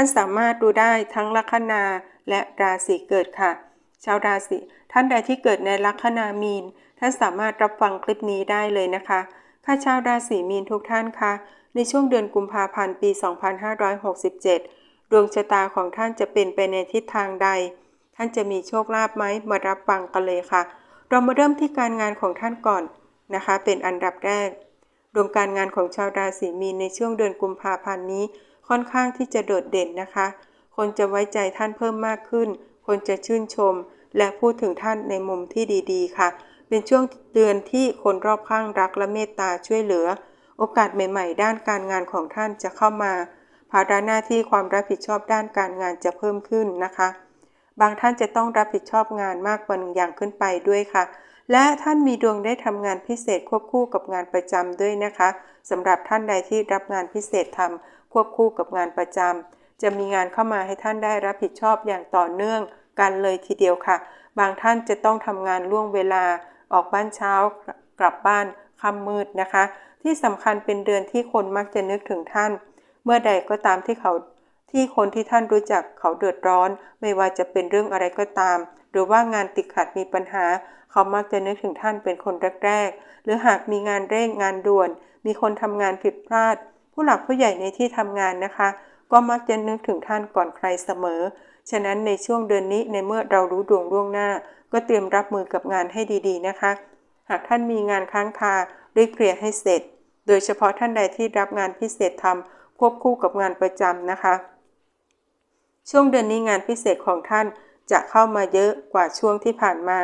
ท่านสามารถดูได้ทั้งลัคนาและราศีเกิดค่ะ ชาวราศีท่านใดที่เกิดในลัคนามีน ท่านสามารถรับฟังคลิปนี้ได้เลยนะคะข้าชาวราศีมีนทุกท่านคะในช่วงเดือนกุมภาพันธ์ปี 2567 ดวงชะตาของท่านจะเป็นไปในทิศทางใด ท่านจะมีโชคลาภไหมมารับฟังกันเลยค่ะ เรามาเริ่มที่การงานของท่านก่อนนะคะ เป็นอันดับแรก ดวงการงานของชาวราศีมีนในช่วงเดือนกุมภาพันธ์นี้ ค่อนข้างที่จะโดดเด่นนะคะ คนจะไว้ใจท่านเพิ่มมากขึ้น คนจะชื่นชม และพูดถึงท่านในมุมที่ดีๆ ค่ะ เป็นช่วงเดือนที่คนรอบข้างรักและเมตตาช่วยเหลือ โอกาสใหม่ ๆ ด้านการงานของท่านจะเข้ามาภาระหน้าที่ความรับผิดชอบด้านการงานจะเพิ่มขึ้นนะคะ บางท่านจะต้องรับผิดชอบงานมากกว่าหนึ่งอย่างขึ้นไปด้วยค่ะ และท่านมีดวงได้ทำงานพิเศษควบคู่กับงานประจำด้วยนะคะสำหรับท่านใดที่รับงานพิเศษทำ ควบคู่กับงานประจำจะมีงานเข้ามาให้ท่านได้รับผิดชอบอย่างต่อเนื่องกันเลยทีเดียวค่ะ บางท่านจะต้องทำงานล่วงเวลาออกบ้านเช้ากลับบ้านค่ำมืดนะคะ ที่สำคัญเป็นเดือนที่คนมักจะนึกถึงท่าน เมื่อใดก็ตามที่เขาที่คนที่ท่านรู้จักเขาเดือดร้อน ไม่ว่าจะเป็นเรื่องอะไรก็ตาม หรือว่างานติดขัดมีปัญหา เขามักจะนึกถึงท่านเป็นคนแรกๆหรือหากมีงานเร่งงานด่วน มีคนทำงานผิดพลาด ผู้หลักผู้ใหญ่ในที่ทำงานนะคะ ก็มักจะนึกถึงท่านก่อนใครเสมอ ฉะนั้นในช่วงเดือนนี้ในเมื่อเรารู้ดวงล่วงหน้า ก็เตรียมรับมือกับงานให้ดีๆนะคะ หากท่านมีงานค้างคารีบเคลียร์ให้เสร็จ โดยเฉพาะท่านใดที่รับงานพิเศษทำควบคู่กับงานประจำนะคะ ช่วงเดือนนี้งานพิเศษของท่านจะเข้ามาเยอะกว่าช่วงที่ผ่านมา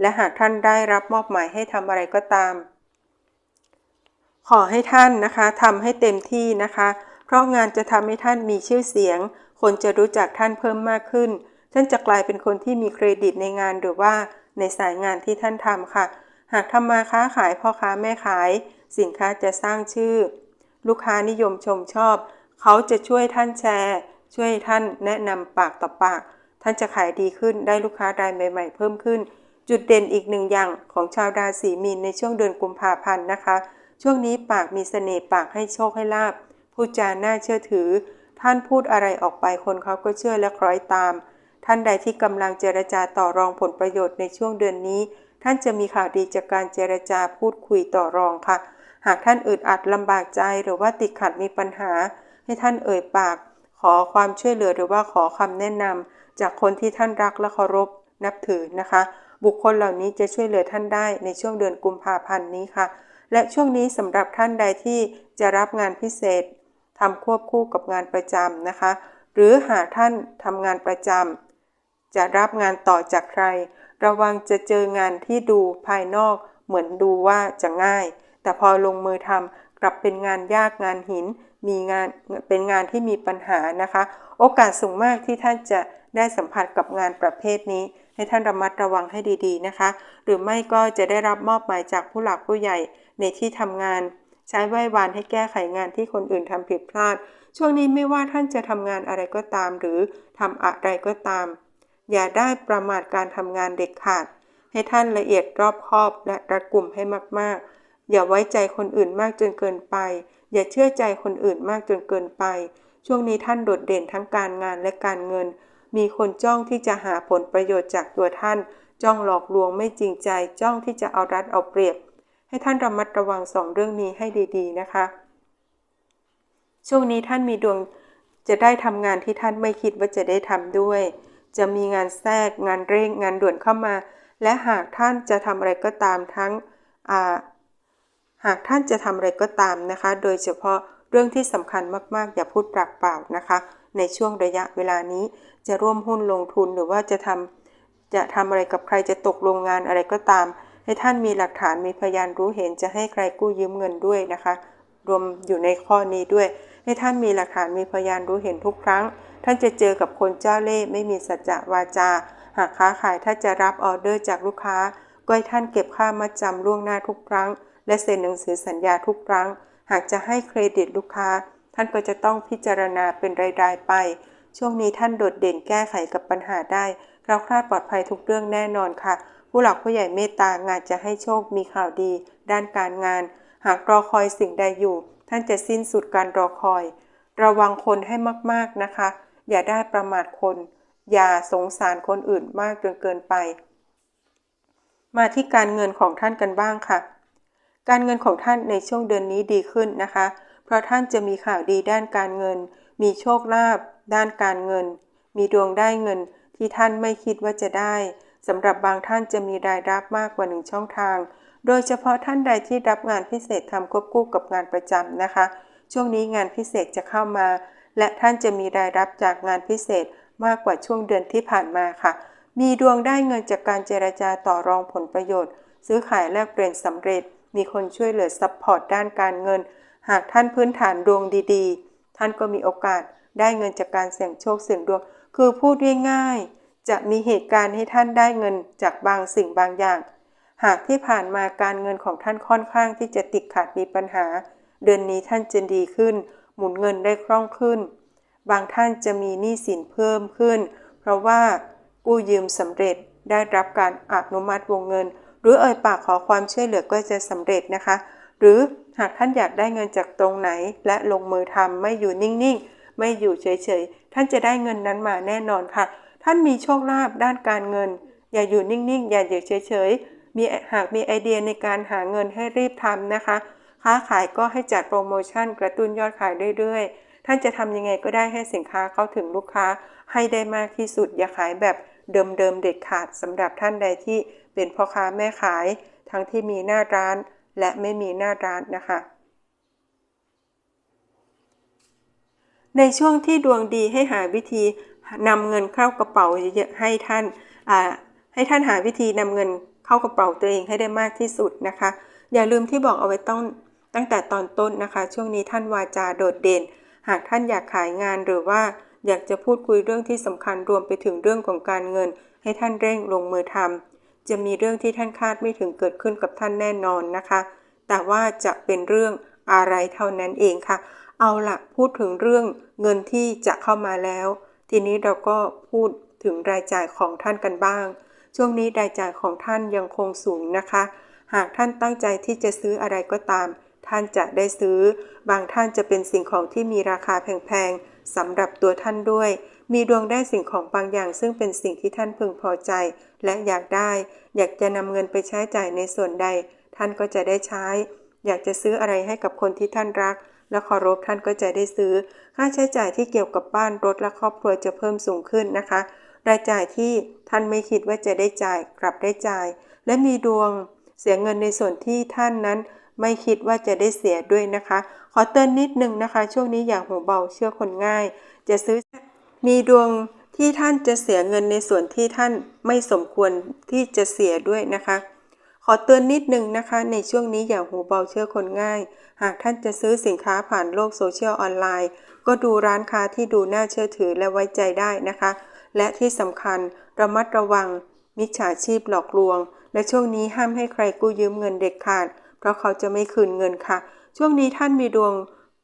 และหากท่านได้รับมอบหมายให้ทำอะไรก็ตาม ขอให้ท่านนะคะทำให้เต็มที่นะคะ เพราะงานจะทำให้ท่านมีชื่อเสียง คนจะรู้จักท่านเพิ่มมากขึ้น ท่านจะกลายเป็นคนที่มีเครดิตในงานหรือว่าในสายงานที่ท่านทำค่ะ หากทำมาค้าขายพ่อค้าแม่ขาย สินค้าจะสร้างชื่อ ลูกค้านิยมชมชอบ เขาจะช่วยท่านแชร์ ช่วยท่านแนะนำปากต่อปาก ท่านจะขายดีขึ้นได้ลูกค้ารายใหม่ ๆ เพิ่มขึ้น จุดเด่นอีกหนึ่งอย่างของชาวราศีมีนในช่วงเดือนกุมภาพันธ์นะคะ ช่วงนี้ปากมีเสน่ห์ปากให้โชคให้ลาบพูดจาน่าเชื่อถือ ท่านพูดอะไรออกไปคนเขาก็เชื่อและคล้อยตาม ท่านใดที่กำลังเจรจาต่อรองผลประโยชน์ในช่วงเดือนนี้ ท่านจะมีข่าวดีจากการเจรจาพูดคุยต่อรองค่ะ หากท่านอึดอัดลำบากใจหรือว่าติดขัดมีปัญหา ให้ท่านเอ่ยปาก ขอความช่วยเหลือหรือว่าขอคำแนะนำจากคนที่ท่านรักและเคารพนับถือนะคะ บุคคลเหล่านี้จะช่วยเหลือท่านได้ในช่วงเดือนกุมภาพันธ์นี้ค่ะ และช่วงนี้สำหรับท่านใดที่จะรับงานพิเศษทำควบคู่กับงานประจำนะคะ หรือหาท่านทำงานประจำจะรับงานต่อจากใคร ระวังจะเจองานที่ดูภายนอกเหมือนดูว่าจะง่าย แต่พอลงมือทำกลับเป็นงานยากงานหิน มีงานเป็นงานที่มีปัญหานะคะ โอกาสสูงมากที่ท่านจะได้สัมผัสกับงานประเภทนี้ ให้ท่านระมัดระวังให้ดีๆนะคะ หรือไม่ก็จะได้รับมอบหมายจากผู้หลักผู้ใหญ่ ในที่ทำงาน ใช้ไหว้วานให้แก้ไขงานที่คนอื่นทำผิดพลาด ช่วงนี้ไม่ว่าท่านจะทำงานอะไรก็ตาม หรือทำอะไรก็ตาม อย่าได้ประมาทการทำงานเด็ดขาด ให้ท่านละเอียดรอบคอบและรัดกุมให้มากๆ อย่าไว้ใจคนอื่นมากจนเกินไป อย่าเชื่อใจคนอื่นมากจนเกินไป ช่วงนี้ท่านโดดเด่นทั้งการงานและการเงิน มีคนจ้องที่จะหาผลประโยชน์จากตัวท่าน จ้องหลอกลวงไม่จริงใจ จ้องที่จะเอารัดเอาเปรียบ ให้ท่านระมัดระวังสองเรื่องนี้ให้ดีๆนะคะ ช่วงนี้ท่านมีดวงจะได้ทำงานที่ท่านไม่คิดว่าจะได้ทำด้วย จะมีงานแทรกงานเร่งงานด่วนเข้ามา และหากท่านจะทำอะไรก็ตามทั้งหากท่านจะทำอะไรก็ตามนะคะ โดยเฉพาะเรื่องที่สำคัญมากๆ อย่าพูดปากเปล่านะคะ ในช่วงระยะเวลานี้จะร่วมหุ้นลงทุนหรือว่าจะทำจะทำอะไรกับใครจะตกลงงานอะไรก็ตาม ให้ท่านมีหลักฐานมีพยานรู้เห็นจะให้ใครกู้ยืมเงินด้วยนะคะ รวมอยู่ในข้อนี้ด้วย ให้ท่านมีหลักฐานมีพยานรู้เห็นทุกครั้ง ท่านจะเจอกับคนเจ้าเล่ห์ไม่มีสัจจะวาจา หากค้าขายถ้าจะรับออเดอร์จากลูกค้า ก็ให้ท่านเก็บค่ามาจำล่วงหน้าทุกครั้ง และเซ็นหนังสือสัญญาทุกครั้ง หากจะให้เครดิตลูกค้า ท่านก็จะต้องพิจารณาเป็นรายๆไป ช่วงนี้ท่านโดดเด่นแก้ไขกับปัญหาได้เราคลาดปลอดภัยทุกเรื่องแน่นอนค่ะ ผู้หลักผู้ใหญ่เมตตางานจะให้โชคมีข่าวดี ด้านการงาน หากรอคอยสิ่งใดอยู่ ท่านจะสิ้นสุดการรอคอย ระวังคนให้มากๆนะคะ อย่าได้ประมาทคน อย่าสงสารคนอื่นมากจนเกินไป มาที่การเงินของท่านกันบ้างค่ะ การเงินของท่านในช่วงเดือนนี้ดีขึ้นนะคะ เพราะท่านจะมีข่าวดีด้านการเงิน มีโชคลาภด้านการเงิน มีดวงได้เงินที่ท่านไม่คิดว่าจะได้ สำหรับบางท่านจะมีรายรับมากกว่าหนึ่งช่องทาง โดยเฉพาะท่านใดที่รับงานพิเศษทำควบคู่กับงานประจำนะคะ ช่วงนี้งานพิเศษจะเข้ามา และท่านจะมีรายรับจากงานพิเศษมากกว่าช่วงเดือนที่ผ่านมาค่ะ มีดวงได้เงินจากการเจรจาต่อรองผลประโยชน์ ซื้อขายแลกเปลี่ยนสำเร็จ มีคนช่วยเหลือซัพพอร์ตด้านการเงิน หากท่านพื้นฐานดวงดี ๆ ท่านก็มีโอกาสได้เงินจากการเสี่ยงโชคเสี่ยงดวง คือพูดง่ายๆ จะมีเหตุการณ์ให้ท่านได้เงินจากบางสิ่งบางอย่าง หากที่ผ่านมาการเงินของท่านค่อนข้างที่จะติดขัดมีปัญหา เดือนนี้ท่านจะดีขึ้น หมุนเงินได้คล่องขึ้น บางท่านจะมีหนี้สินเพิ่มขึ้น เพราะว่ากู้ยืมสำเร็จได้รับการอนุมัติวงเงิน หรือเอ่ยปากขอความช่วยเหลือก็จะสำเร็จนะคะ หรือหากท่านอยากได้เงินจากตรงไหน และลงมือทำไม่อยู่นิ่งๆ ไม่อยู่เฉยๆ ท่านจะได้เงินนั้นมาแน่นอนค่ะ ท่านมีโชคลาภด้านการเงิน อย่าอยู่นิ่งๆ อย่าอยู่เฉยๆ มีหากมีไอเดียในการหาเงินให้รีบทำนะคะ ค้าขายก็ให้จัดโปรโมชั่นกระตุ้นยอดขายเรื่อยๆ ท่านจะทำยังไงก็ได้ให้สินค้าเข้าถึงลูกค้าให้ได้มากที่สุด อย่าขายแบบเดิมๆเด็ดขาดสำหรับท่านใดที่เป็นพ่อค้าแม่ขาย ทั้งที่มีหน้าร้านและไม่มีหน้าร้านนะคะ ในช่วงที่ดวงดีให้หาวิธี นำเงินเข้ากระเป๋าเยอะๆให้ท่านให้ท่านหาวิธีนำเงินเข้ากระเป๋าตัวเองให้ได้มากที่สุดนะคะ อย่าลืมที่บอกเอาไว้ต้องตั้งแต่ตอนต้นนะคะ ช่วงนี้ท่านวาจาโดดเด่น หากท่านอยากขายงานหรือว่าอยากจะพูดคุยเรื่องที่สำคัญรวมไปถึงเรื่องของการเงิน ให้ท่านเร่งลงมือทำจะมีเรื่องที่ท่านคาดไม่ถึงเกิดขึ้นกับท่านแน่นอนนะคะ แต่ว่าจะเป็นเรื่องอะไรเท่านั้นเองค่ะ เอาละพูดถึงเรื่องเงินที่จะเข้ามาแล้ว ทีนี้เราก็พูดถึงรายจ่ายของท่านกันบ้าง ช่วงนี้รายจ่ายของท่านยังคงสูงนะคะ หากท่านตั้งใจที่จะซื้ออะไรก็ตาม ท่านจะได้ซื้อ บางท่านจะเป็นสิ่งของที่มีราคาแพงๆสำหรับตัวท่านด้วย มีดวงได้สิ่งของบางอย่าง ซึ่งเป็นสิ่งที่ท่านพึงพอใจ และอยากได้ อยากจะนำเงินไปใช้จ่ายในส่วนใด ท่านก็จะได้ใช้ อยากจะซื้ออะไรให้กับคนที่ท่านรัก และเคารพท่านก็จะได้ซื้อ ค่าใช้จ่ายที่เกี่ยวกับบ้านรถและครอบครัวจะเพิ่มสูงขึ้นนะคะ รายจ่ายที่ท่านไม่คิดว่าจะได้จ่ายกลับได้จ่าย และมีดวงเสียเงินในส่วนที่ท่านนั้นไม่คิดว่าจะได้เสียด้วยนะคะ ขอเตือนนิดนึงนะคะ ช่วงนี้อย่างหูเบาเชื่อคนง่าย จะซื้อมีดวงที่ท่านจะเสียเงินในส่วนที่ท่านไม่สมควรที่จะเสียด้วยนะคะ ขอเตือนนิดนึงนะคะ ในช่วงนี้อย่างหูเบาเชื่อคนง่าย หากท่านจะซื้อสินค้าผ่านโลกโซเชียลออนไลน์ ก็ดูร้านค้าที่ดูน่าเชื่อถือและไว้ใจได้นะคะ และที่สำคัญระมัดระวัง มิจฉาชีพหลอกลวง และช่วงนี้ห้ามให้ใครกู้ยืมเงินเด็ดขาด เพราะเขาจะไม่คืนเงินค่ะ ช่วงนี้ท่านมีดวง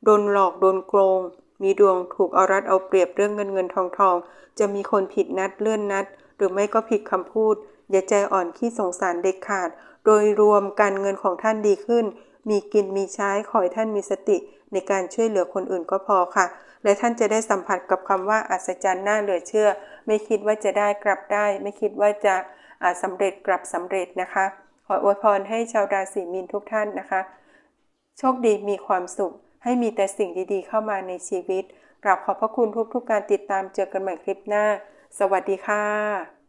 โดนหลอกโดนโกง มีดวงถูกเอารัดเอาเปรียบเรื่องเงินเงินทองทอง จะมีคนผิดนัดเลื่อนนัด หรือไม่ก็ผิดคำพูด อย่าใจอ่อนขี้สงสารเด็กขาด โดยรวมการเงินของท่านดีขึ้น มีกินมีใช้ขอให้ท่านมีสติ ในการช่วยเหลือคนอื่นก็พอค่ะ และท่านจะได้สัมผัสกับคำว่าอัศจรรย์น่าเหลือเชื่อ ไม่คิดว่าจะได้กลับได้ ไม่คิดว่าจะสำเร็จกลับสำเร็จนะคะ ขออวยพรให้ชาวราศีมีนทุกท่านนะคะ โชคดีมีความสุข ให้มีแต่สิ่งดีๆ เข้ามาในชีวิตกราบขอบพระคุณทุกๆการติดตามเจอกันใหม่คลิปหน้า สวัสดีค่ะ